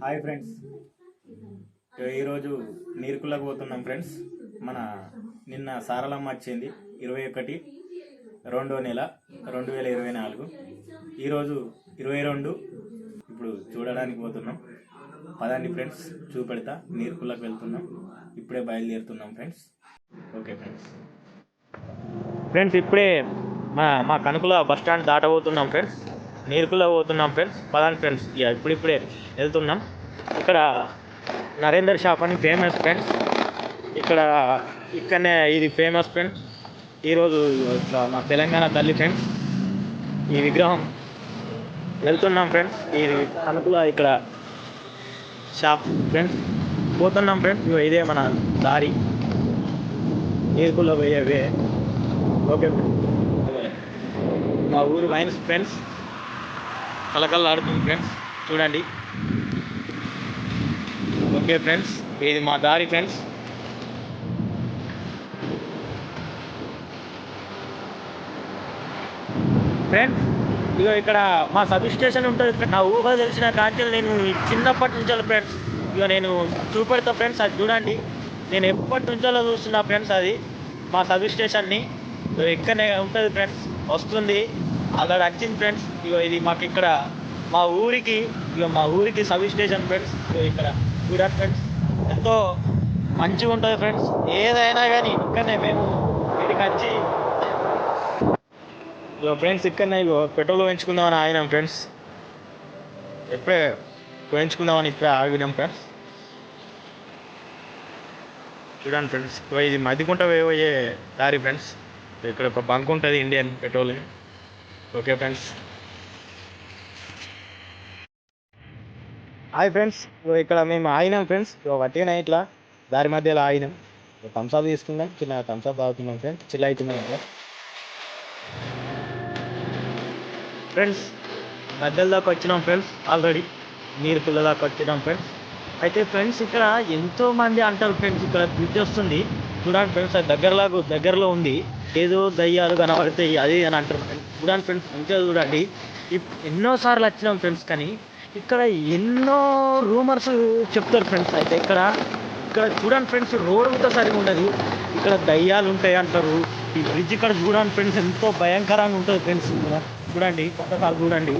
Hi friends. ఈరోజు నీరుకులకు పోతున్నాం friends. మన నిన్న సారలమ్మ వచ్చింది ఇరవై ఒకటి రెండో నెల రెండు వేల ఇరవై నాలుగు. ఈరోజు ఇరవై రెండు. ఇప్పుడు చూడడానికి పోతున్నాం. పదండి ఫ్రెండ్స్ చూపెడతా. నీరుకులకు వెళ్తున్నాం. ఇప్పుడే బయలుదేరుతున్నాం ఫ్రెండ్స్. Okay friends. ఫ్రెండ్స్ ఇప్పుడే మా మా కనుకుల బస్ స్టాండ్ దాటబోతున్నాం ఫ్రెండ్స్. నేర్కుల్లో పోతున్నాం ఫ్రెండ్స్ పదండి ఫ్రెండ్స్ ఇక ఇప్పుడిప్పుడే వెళ్తున్నాం. ఇక్కడ నరేందర్ షాప్ అని ఫేమస్ ఫ్రెండ్స్ ఇక్కడ ఇక్కడనే ఇది ఫేమస్ ఫ్రెండ్స్ ఈరోజు ఇట్లా మా తెలంగాణ తల్లి ఫ్రెండ్స్ ఈ విగ్రహం. వెళ్తున్నాం ఫ్రెండ్స్ ఇది కనుకుల ఇక్కడ షాప్ ఫ్రెండ్స్ పోతున్నాం ఫ్రెండ్స్ ఇగో ఇదే మన దారి. నీరుకుల్లో పోయేవే ఓకే మా ఊరు వైన్స్ ఫ్రెండ్స్ కలకల్లాడుతుంది ఫ్రెండ్స్ చూడండి. ఓకే ఫ్రెండ్స్ ఇది మా దారి ఫ్రెండ్స్ ఫ్రెండ్స్ ఇక ఇక్కడ మా సబ్ స్టేషన్ ఉంటుంది ఇక్కడ నా ఊహ తెలిసిన కాంచె నేను చిన్నప్పటి నుంచి ఫ్రెండ్స్ ఇక నేను చూపెడతా ఫ్రెండ్స్ అది చూడండి. నేను ఎప్పటి నుంచో చూస్తున్నా ఫ్రెండ్స్ అది. మా సబ్ స్టేషన్ని ఇక్కడనే ఉంటుంది ఫ్రెండ్స్ వస్తుంది. అలా నచ్చింది ఫ్రెండ్స్ ఇగో ఇది మాకు ఇక్కడ మా ఊరికి ఇక మా ఊరికి సబ్ స్టేషన్ ఫ్రెండ్స్ ఇక్కడ చూడండి ఫ్రెండ్స్ ఎంతో మంచిగా ఉంటుంది ఫ్రెండ్స్ ఏదైనా కానీ ఇక్కడనే మేము ఇక్కడికి వచ్చి ఇగో ఫ్రెండ్స్ ఇక్కడనే ఇగో పెట్రోల్ పెంచుకుందామని ఆగినాం ఫ్రెండ్స్ ఎప్పుడే పెంచుకుందామని ఇప్పుడే ఆగినాం ఫ్రెండ్స్ చూడండి ఫ్రెండ్స్ ఇది మదికుంట పోయే దారి ఫ్రెండ్స్ ఇక్కడ ఒక బంక్ ఉంటుంది Indian petrol okay friends hi friends ఇక్కడ మేము ఆగినాం ఫ్రెండ్స్ వట్టిగానే ఇట్లా దారి మధ్యలో ఆగినాం. థమ్స్అప్ తీసుకున్నాం. చిన్న థమ్స్అప్ తాగుతున్నాం ఫ్రెండ్స్ చిల్ అవుతున్నాం ఇట్లా ఫ్రెండ్స్ మధ్యలో దాకా వచ్చినాం ఫ్రెండ్స్ ఆల్రెడీ నీరు పిల్ల దాకా వచ్చినాం ఫ్రెండ్స్ అయితే ఫ్రెండ్స్ ఇక్కడ ఎంతో మంది అంటారు ఫ్రెండ్స్ ఇక్కడ బ్రిడ్జ్ వస్తుంది. చూడండి ఫ్రెండ్స్ అది దగ్గరలాగా దగ్గరలో ఉంది. ఏదో దయ్యాలు కనబడతాయి అది అని అంటారు ఫ్రెండ్స్ చూడండి ఫ్రెండ్స్ మంచిగా చూడండి. ఎన్నోసార్లు వచ్చినాం ఫ్రెండ్స్ కానీ ఇక్కడ ఎన్నో రూమర్స్ చెప్తారు ఫ్రెండ్స్ అయితే. ఇక్కడ ఇక్కడ చూడండి ఫ్రెండ్స్ రోడ్ కూడా సరిగా ఉండదు. ఇక్కడ దయ్యాలు ఉంటాయి అంటారు. ఈ బ్రిడ్జ్ ఇక్కడ చూడండి ఫ్రెండ్స్ ఎంతో భయంకరంగా ఉంటుంది ఫ్రెండ్స్. చూడండి ఒక్కసారి చూడండి.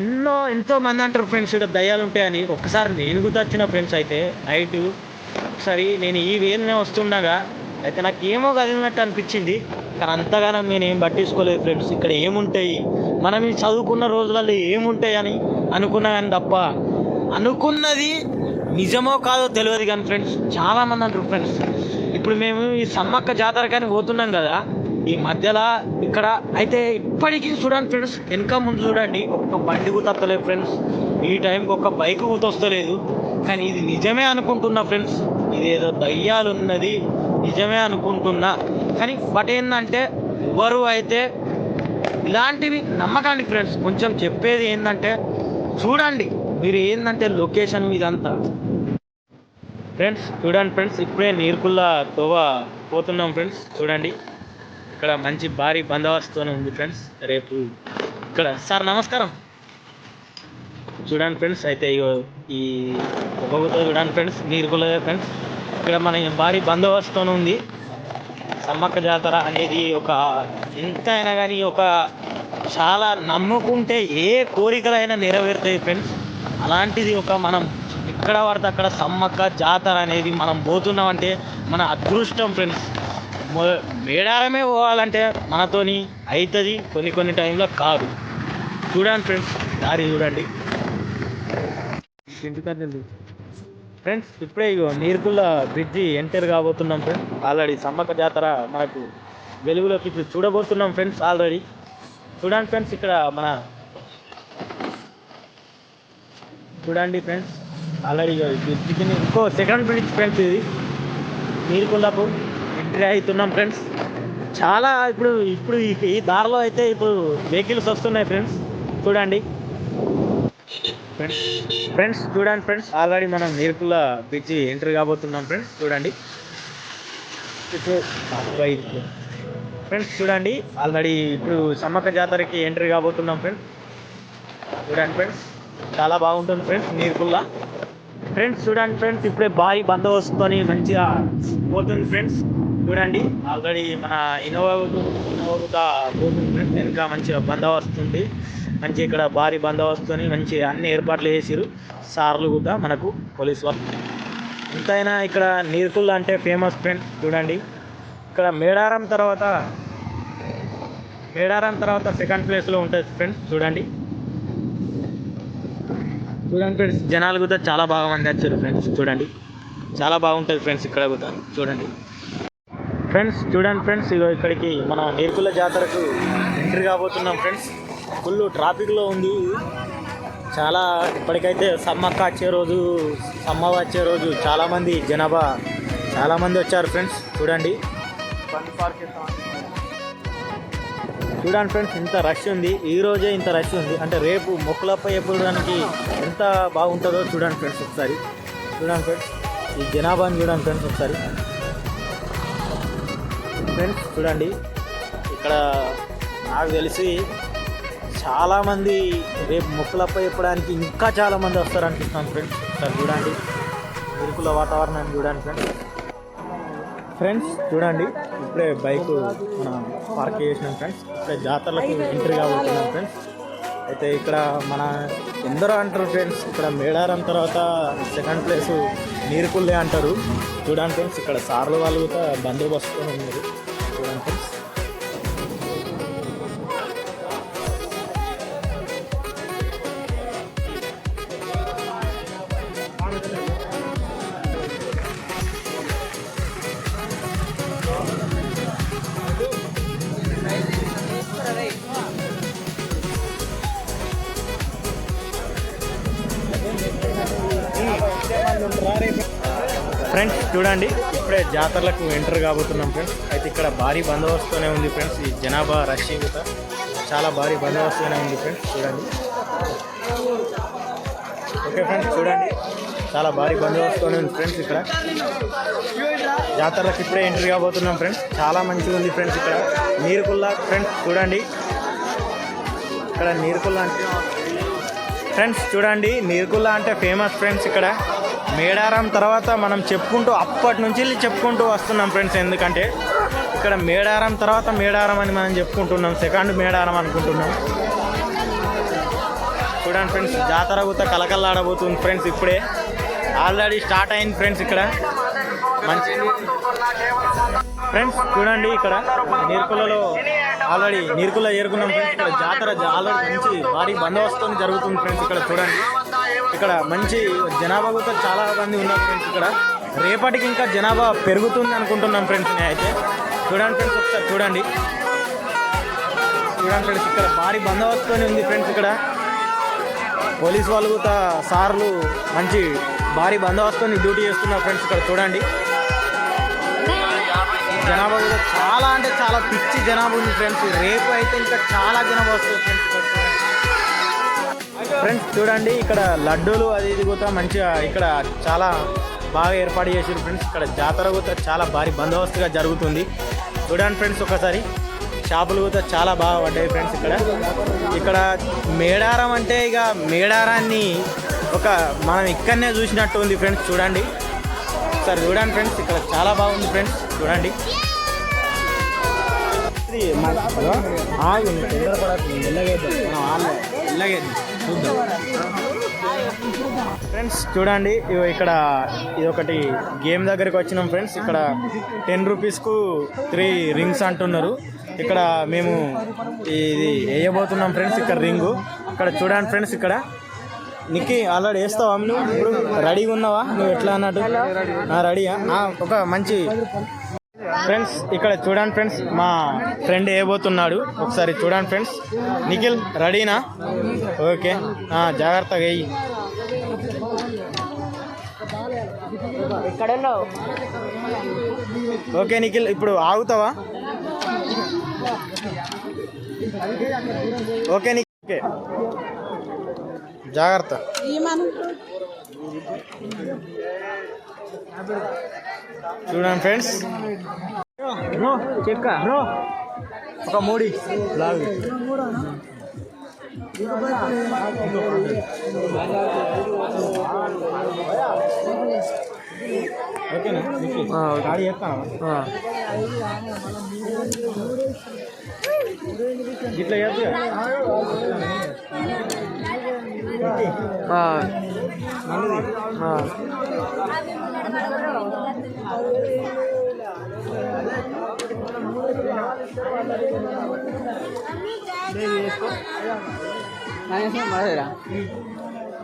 ఎన్నో ఎంతో మంది అంటారు ఫ్రెండ్స్ ఇక్కడ దయ్యాలు ఉంటాయని. ఒకసారి నేను కూడా వచ్చిన ఫ్రెండ్స్ అయితే నైట్ ఒకసారి నేను ఈ వేలనే వస్తుండగా అయితే నాకు ఏమో కదిలినట్టు అనిపించింది. కానీ అంతగానో నేను ఏం పట్టించుకోలేదు ఫ్రెండ్స్. ఇక్కడ ఏముంటాయి? మనం ఈ చదువుకున్న రోజులలో ఏముంటాయి అని అనుకున్నా కానీ తప్ప అనుకున్నది నిజమో కాదో తెలియదు కానీ ఫ్రెండ్స్ చాలామంది అంటారు ఫ్రెండ్స్. ఇప్పుడు మేము ఈ సమ్మక్క జాతర కానీ పోతున్నాం కదా ఈ మధ్యలో ఇక్కడ అయితే ఇప్పటికీ చూడండి ఫ్రెండ్స్ వెనక ముందు చూడండి ఒక్క బండి గుర్తొస్తలేదు వస్తలేదు ఫ్రెండ్స్. ఈ టైంకి ఒక బైక్ గుర్తొస్తలేదు. వస్తలేదు కానీ ఇది నిజమే అనుకుంటున్నా ఫ్రెండ్స్ ఇదేదో దయ్యాలు ఉన్నది నిజమే అనుకుంటున్నా. కానీ బట్ ఏంటంటే ఎవరు అయితే ఇలాంటివి నమ్మకండి ఫ్రెండ్స్ కొంచెం చెప్పేది ఏంటంటే చూడండి మీరు ఏంటంటే లొకేషన్ ఇదంతా. ఫ్రెండ్స్ చూడండి ఫ్రెండ్స్ ఇప్పుడే నీరుకుల్లా తోవ పోతున్నాం ఫ్రెండ్స్ చూడండి. ఇక్కడ మంచి భారీ బందోబస్తునే ఉంది ఫ్రెండ్స్ రేపు ఇక్కడ. సార్ నమస్కారం. చూడండి ఫ్రెండ్స్ అయితే ఇగో ఈ ఒక్కొక్కతో చూడండి ఫ్రెండ్స్ నీరుకుల ఫ్రెండ్స్ ఇక్కడ మన భారీ బందోబస్తు ఉంది. సమ్మక్క జాతర అనేది ఒక ఎంతైనా కానీ ఒక చాలా నమ్ముకుంటే ఏ కోరికలైనా నెరవేరుతాయి ఫ్రెండ్స్. అలాంటిది ఒక మనం ఎక్కడ పడితే అక్కడ సమ్మక్క జాతర అనేది మనం పోతున్నాం అంటే మన అదృష్టం ఫ్రెండ్స్. మేడారమే పోవాలంటే మనతోని అవుతుంది కొన్ని కొన్ని టైంలో కాదు. చూడండి ఫ్రెండ్స్ దారి చూడండి. ఫ్రెండ్స్ ఇప్పుడే ఇగో నీరుకుల్ల బ్రిడ్జి ఎంటర్ కాబోతున్నాం ఫ్రెండ్స్ ఆల్రెడీ సమ్మక్క జాతర మనకు వెలుగులోకి ఇప్పుడు చూడబోతున్నాం ఫ్రెండ్స్ ఆల్రెడీ చూడండి ఫ్రెండ్స్ ఇక్కడ మన చూడండి ఫ్రెండ్స్ ఆల్రెడీ బ్రిడ్జ్ కింద ఇంకో సెకండ్ బ్రిడ్జ్ ఫ్రెండ్స్ ఇది. నీరుకుల్లకు ఎంట్రీ అవుతున్నాం ఫ్రెండ్స్ చాలా ఇప్పుడు ఇప్పుడు ఈ దారిలో అయితే ఇప్పుడు వెహికల్స్ వస్తున్నాయి ఫ్రెండ్స్ చూడండి. ఫ్రెండ్స్ ఫ్రెండ్స్ చూడండి ఫ్రెండ్స్ ఆల్రెడీ మనం నీరుకుల బ్రిడ్జ్ ఎంటర్ కాబోతున్నాం ఫ్రెండ్స్ చూడండి. ఫ్రెండ్స్ చూడండి. ఆల్రెడీ ఇప్పుడు సమ్మక్క జాతరకి ఎంట్రీ కాబోతున్నాం ఫ్రెండ్స్ చూడండి ఫ్రెండ్స్ చాలా బాగుంటుంది ఫ్రెండ్స్ నీరుకుల్లా ఫ్రెండ్స్ చూడండి ఫ్రెండ్స్ ఇప్పుడే బాయ్ బందోబస్తుని మంచిగా పోతుంది ఫ్రెండ్స్ చూడండి. ఆల్రెడీ మన ఇన్నోవా ఇన్నోవా పోతుంది ఫ్రెండ్స్ వెనుక మంచిగా బందోబస్తు ఉంది. మంచి ఇక్కడ భారీ బందోబస్తుని మంచి అన్ని ఏర్పాట్లు చేసిరు సార్లు కూడా మనకు పోలీస్ వాళ్ళు ఎంతైనా ఇక్కడ నీరుకుల్ అంటే ఫేమస్ ఫ్రెండ్ చూడండి. ఇక్కడ మేడారం తర్వాత మేడారం తర్వాత సెకండ్ ప్లేస్లో ఉంటుంది ఫ్రెండ్స్ చూడండి. చూడండి ఫ్రెండ్స్ జనాలు కూడా చాలా బాగా మంది వచ్చారు ఫ్రెండ్స్ చూడండి. చాలా బాగుంటుంది ఫ్రెండ్స్ ఇక్కడ కూడా చూడండి. ఫ్రెండ్స్ చూడండి ఫ్రెండ్స్ ఇగో ఇక్కడికి మన నీర్కుల జాతరకు ఎంట్రీ కాబోతున్నాం ఫ్రెండ్స్ ఫుల్ ట్రాఫిక్లో ఉంది. చాలా ఇప్పటికైతే సమ్మక్క వచ్చే రోజు సమ్మ వచ్చే రోజు చాలామంది జనాభా చాలామంది వచ్చారు ఫ్రెండ్స్. చూడండి. చూడండి ఫ్రెండ్స్ ఇంత రష్ ఉంది. ఈ రోజే ఇంత రష్ ఉంది. అంటే రేపు మొక్కలపై ఎప్పుడానికి ఎంత బాగుంటుందో చూడండి ఫ్రెండ్స్ ఒకసారి. చూడండి ఫ్రెండ్స్ ఈ జనాభాని చూడండి ఫ్రెండ్స్ ఒకసారి. ఫ్రెండ్స్ చూడండి. ఇక్కడ నాకు తెలిసి చాలామంది రేపు మొక్కులపై చెప్పడానికి ఇంకా చాలామంది వస్తారు అనిపిస్తున్నాను ఫ్రెండ్స్. ఇక్కడ చూడండి. ఇరుకుల వాతావరణాన్ని చూడండి ఫ్రెండ్స్. ఫ్రెండ్స్ చూడండి. ఇప్పుడే బైక్ మనం పార్క్ చేసినాం ఫ్రెండ్స్. ఇప్పుడే జాతరలకు ఎంట్రీ కాబోతున్నాం ఫ్రెండ్స్. అయితే ఇక్కడ మన ఎందరో అంటారు ఫ్రెండ్స్ ఇక్కడ మేడారం తర్వాత సెకండ్ ప్లేస్ నీరుకుల్లే అంటారు. చూడండి ఫ్రెండ్స్ ఇక్కడ సార్లు వాళ్ళు కూడా బందోబస్తు ఉన్నారు చూడండి ఇప్పుడే జాతరలకు ఎంటర్ కాబోతున్నాం ఫ్రెండ్స్ అయితే ఇక్కడ భారీ బందోబస్తునే ఉంది ఫ్రెండ్స్ ఈ జనాభా రష్ కూడా చాలా భారీ బందోబస్తునే ఉంది ఫ్రెండ్స్ చూడండి. ఓకే ఫ్రెండ్స్ చూడండి. చాలా భారీ బందోబస్తునే ఉంది ఫ్రెండ్స్ ఇక్కడ. జాతరలకు ఇప్పుడే ఎంటర్ కాబోతున్నాం ఫ్రెండ్స్ చాలా మంచిగా ఉంది ఫ్రెండ్స్ ఇక్కడ. నీరుకుల్లా ఫ్రెండ్స్ చూడండి. ఇక్కడ నీరుకుల్లా అంటే ఫ్రెండ్స్ చూడండి. నీరుకుల్లా అంటే ఫేమస్ ఫ్రెండ్స్ ఇక్కడ. మేడారం తర్వాత మనం చెప్పుకుంటూ అప్పటి నుంచి చెప్పుకుంటూ వస్తున్నాం ఫ్రెండ్స్. ఎందుకంటే ఇక్కడ మేడారం తర్వాత మేడారం అని మనం చెప్పుకుంటున్నాం సెకండ్ మేడారం అనుకుంటున్నాం. చూడండి ఫ్రెండ్స్ జాతర గుత కలకల్లాడబోతుంది ఫ్రెండ్స్ ఇప్పుడే. ఆల్రెడీ స్టార్ట్ అయింది ఫ్రెండ్స్ ఇక్కడ. మంచి ఫ్రెండ్స్ చూడండి ఇక్కడ నీర్కులలో ఆల్రెడీ నీర్కుల చేరుకున్నాం ఫ్రెండ్స్. ఇక్కడ జాతర ఆల్రెడీ మంచి భారీ బందోబస్తు జరుగుతుంది ఫ్రెండ్స్ ఇక్కడ చూడండి. ఇక్కడ మంచి జనాభా కూడా చాలా మంది ఉన్నారు ఫ్రెండ్స్ ఇక్కడ. రేపటికి ఇంకా జనాభా పెరుగుతుంది అనుకుంటున్నాం ఫ్రెండ్స్ నేనైతే. అయితే చూడండి ఫ్రెండ్స్ ఒకసారి చూడండి. చూడండి ఫ్రెండ్స్ ఇక్కడ భారీ బందోబస్తుని ఉంది ఫ్రెండ్స్ ఇక్కడ. పోలీస్ వాళ్ళు కూడా సార్లు మంచి భారీ బందోబస్తుని డ్యూటీ చేస్తున్నారు ఫ్రెండ్స్ ఇక్కడ చూడండి. జనాభా కూడా చాలా అంటే చాలా పిచ్చి జనాభా ఉంది ఫ్రెండ్స్. రేపు అయితే ఇంకా చాలా జనాభా వస్తుంది ఫ్రెండ్స్. ఫ్రెండ్స్ చూడండి ఇక్కడ లడ్డూలు అది ఇది కూడా మంచిగా ఇక్కడ చాలా బాగా ఏర్పాటు చేసారు ఫ్రెండ్స్ ఇక్కడ జాతర కూడా చాలా భారీ బందోబస్తుగా జరుగుతుంది. చూడండి ఫ్రెండ్స్ ఒకసారి షాపులు కూడా చాలా బాగా పడ్డాయి ఫ్రెండ్స్ ఇక్కడ. ఇక్కడ మేడారం అంటే ఇక మేడారాన్ని ఒక మనం ఇక్కడనే చూసినట్టు ఉంది ఫ్రెండ్స్ చూడండి. ఒకసారి చూడండి ఫ్రెండ్స్ ఇక్కడ చాలా బాగుంది ఫ్రెండ్స్ చూడండి. ఇది మన- ఆగు, మనం ఫ్రెండ్స్ చూడండి ఇక్కడ ఇది ఒకటి గేమ్ దగ్గరికి వచ్చినాం ఫ్రెండ్స్. ఇక్కడ టెన్ రూపీస్కు త్రీ రింగ్స్ అంటున్నారు. ఇక్కడ మేము ఇది వేయబోతున్నాం ఫ్రెండ్స్ ఇక్కడ రింగు. ఇక్కడ చూడండి ఫ్రెండ్స్ ఇక్కడ. నిక్కి ఆల్రెడీ వేస్తావా నువ్వు? ఇప్పుడు రెడీగా ఉన్నావా? నువ్వు ఎట్లా అన్నట్టు? రెడీయా? ఒక మంచి ఫ్రెండ్స్ ఇక్కడ చూడండి ఫ్రెండ్స్ మా ఫ్రెండ్ వేయబోతున్నాడు ఒకసారి చూడండి ఫ్రెండ్స్ నిఖిల్ రెడీనా? ఓకే. ఆ, జాగ్రత్తగా వేయి ఎక్కడున్నావు? ఓకే నిఖిల్ ఇప్పుడు ఆగుతావా? Okay Nikhil okay. జాగ్రత్త. చూడండి ఫ్రెండ్స్ బ్రో చెక్క బ్రో ఒక మూడి లాగు ఓకేనా గాడి చెప్తాను ఇట్లా చెప్పు ¿Vale? ¿Vale? ¿Vale? ¿Vale? ¿Vale? ¿Vale? ¿Vale?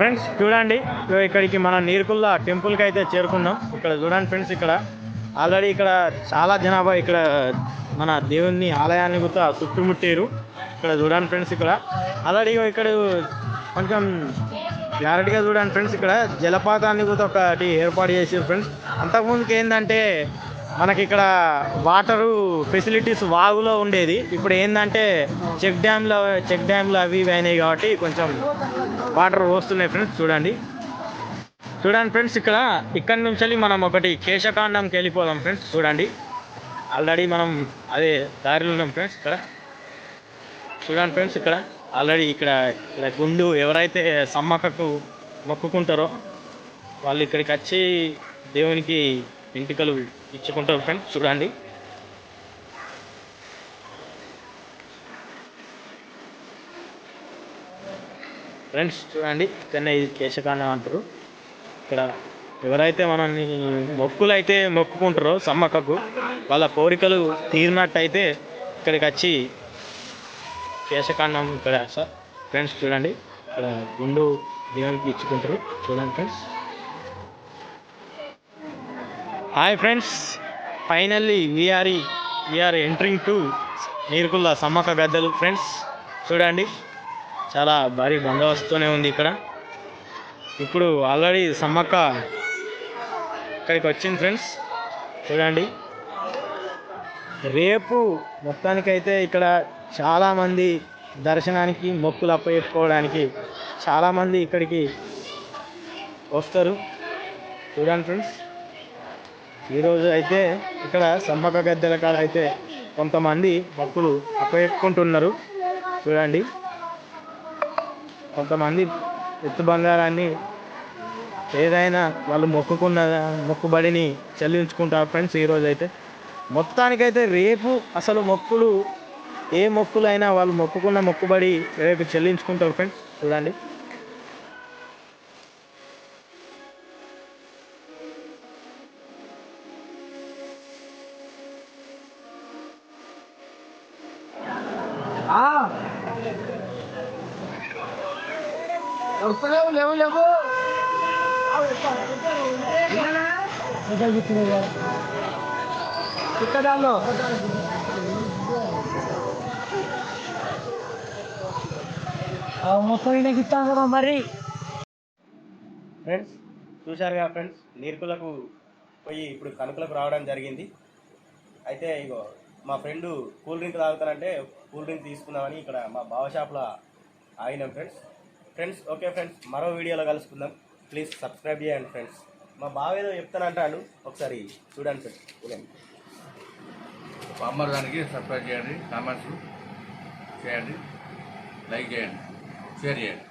Friends చూడండి. ఇగో ఇక్కడికి మన నీరుకుల్ల టెంపుల్కి అయితే చేరుకున్నాం. ఇక్కడ చూడండి ఫ్రెండ్స్ ఇక్కడ ఆల్రెడీ ఇక్కడ చాలా జనాభా ఇక్కడ మన దేవుని ఆలయాన్ని కూడా చుట్టుముట్టారు. ఇక్కడ చూడండి ఫ్రెండ్స్ ఇక్కడ ఆల్రెడీ ఇక్కడ కొంచెం క్లారిటీగా చూడండి ఫ్రెండ్స్ ఇక్కడ జలపాతాన్ని కూడా ఒకటి ఏర్పాటు చేసారు ఫ్రెండ్స్. అంతకుముందుకు ఏంటంటే మనకి ఇక్కడ వాటరు ఫెసిలిటీస్ వాగులో ఉండేది. ఇప్పుడు ఏంటంటే చెక్ డ్యామ్లో చెక్ డ్యామ్లు అవి ఇవి అయినాయి కాబట్టి కొంచెం వాటర్ వస్తున్నాయి ఫ్రెండ్స్ చూడండి. చూడండి ఫ్రెండ్స్ ఇక్కడ ఇక్కడ నుంచి వెళ్ళి మనం ఒకటి కేశకాండంకి వెళ్ళిపోదాం ఫ్రెండ్స్ చూడండి. ఆల్రెడీ మనం అదే దారిలో ఉన్నాం ఫ్రెండ్స్ ఇక్కడ. చూడండి ఫ్రెండ్స్ ఇక్కడ ఆల్రెడీ ఇక్కడ ఇక్కడ గుండు ఎవరైతే సమ్మక్కకు మొక్కుకుంటారో వాళ్ళు ఇక్కడికి వచ్చి దేవునికి ఇంటికలు ఇచ్చుకుంటారు ఫ్రెండ్స్ చూడండి. ఫ్రెండ్స్ చూడండి. ఇక్కడనే ఇది కేశకాండం అంటారు. ఇక్కడ ఎవరైతే మనల్ని మొక్కులు అయితే మొక్కుకుంటారో సమ్మక్కకు వాళ్ళ కోరికలు తీరినట్టయితే ఇక్కడికి వచ్చి కేశకాండం ఇక్కడ సార్. ఫ్రెండ్స్ చూడండి. ఇక్కడ గుండు దేవునికి ఇచ్చుకుంటారు. చూడండి friends hi friends finally we are we are entering to Neerukulla Sammakka గద్దలు friends చూడండి. చాలా భారీ బందోబస్తునే ఉంది ఇక్కడ. ఇప్పుడు ఆల్రెడీ సమ్మక్క ఇక్కడికి వచ్చింది ఫ్రెండ్స్ చూడండి. రేపు మొత్తానికైతే ఇక్కడ చాలామంది దర్శనానికి మొక్కులు అప్పచెప్పుకోవడానికి చాలామంది ఇక్కడికి వస్తారు. చూడండి ఫ్రెండ్స్ ఈరోజు అయితే ఇక్కడ సమ్మక్క గద్దెల కాడ అయితే కొంతమంది భక్తులు అప్పచెప్పుకుంటున్నారు. చూడండి. కొంతమంది ఎత్తు బంగారాన్ని ఏదైనా వాళ్ళు మొక్కుకున్న మొక్కుబడిని చెల్లించుకుంటారు ఫ్రెండ్స్ ఈరోజు అయితే. మొత్తానికైతే రేపు అసలు మొక్కులు ఏ మొక్కులు అయినా వాళ్ళు మొక్కుకున్న మొక్కుబడి రేపు చెల్లించుకుంటారు ఫ్రెండ్స్. చూడండి. లేవు లేవు. ఇక్కడ మొత్తం ఈయనకి కదా మరి. ఫ్రెండ్స్ చూశారుగా ఫ్రెండ్స్ నీర్కులకు పోయి ఇప్పుడు కనుకలకు రావడం జరిగింది. అయితే ఇగో మా ఫ్రెండ్ కూల్ డ్రింక్ తాగుతానంటే కూల్ డ్రింక్ తీసుకుందామని ఇక్కడ మా బావ షాప్లో ఆగినాం ఫ్రెండ్స్. ఫ్రెండ్స్ ఓకే ఫ్రెండ్స్ మరో వీడియోలో కలుసుకుందాం. ప్లీజ్ సబ్స్క్రైబ్ చేయండి ఫ్రెండ్స్. మా బావ ఏదో చెప్తానంటాడు. ఒకసారి చూడండి ఫ్రెండ్స్. చూడండి. బామ్మర్ దానికి సబ్స్క్రైబ్ చేయండి కామెంట్స్ చేయండి లైక్ చేయండి షేర్ చేయండి.